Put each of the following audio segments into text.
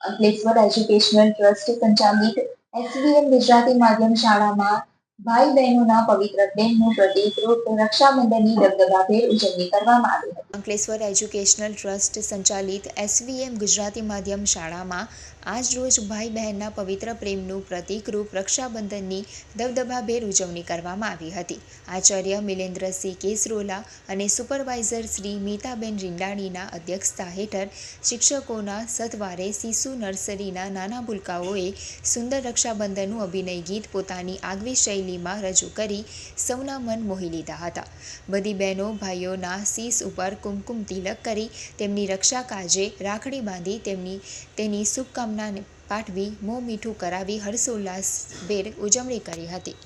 Ankleshwar educational trust સંચાલિત SVM Gujarati માધ્યમ શાળામાં ભાઈ બહેનોના પવિત્ર પ્રેમનું પ્રતીકરૂપ રક્ષાબંધનની દબદબાભેર ઉજવણી કરવામાં આવી હતી. અંકલેશ્વર એજ્યુકેશનલ ટ્રસ્ટ સંચાલિત એસવીએમ ગુજરાતી માધ્યમ શાળામાં આજ ભાઈ બહેનના પવિત્ર પ્રેમનું પ્રતિકરૂપ રક્ષાબંધનની દબદબાભેર ઉજવણી કરવામાં આવી હતી. આચાર્ય મિલેન્દ્રસિંહ કેસરોલા અને સુપરવાઇઝર શ્રી મીતાબેન રીંડાણીના અધ્યક્ષતા હેઠળ શિક્ષકોના સથવારે શિશુ નર્સરીના નાના ભૂલકાઓએ સુંદર રક્ષાબંધનનું અભિનય ગીત પોતાની આગવી શૈલીમાં રજૂ કરી સૌના મન મોહી લીધા હતા. બધી બહેનો, ભાઈઓના શીશ ઉપર કુમકુમ તિલક કરી તેમની રક્ષા કાજે રાખડી બાંધી તેમની તેની શુભકામનાને પાઠવી, મોં મીઠું કરાવી હર્ષોલ્લાસભેર ઉજવણી કરી હતી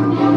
Yeah.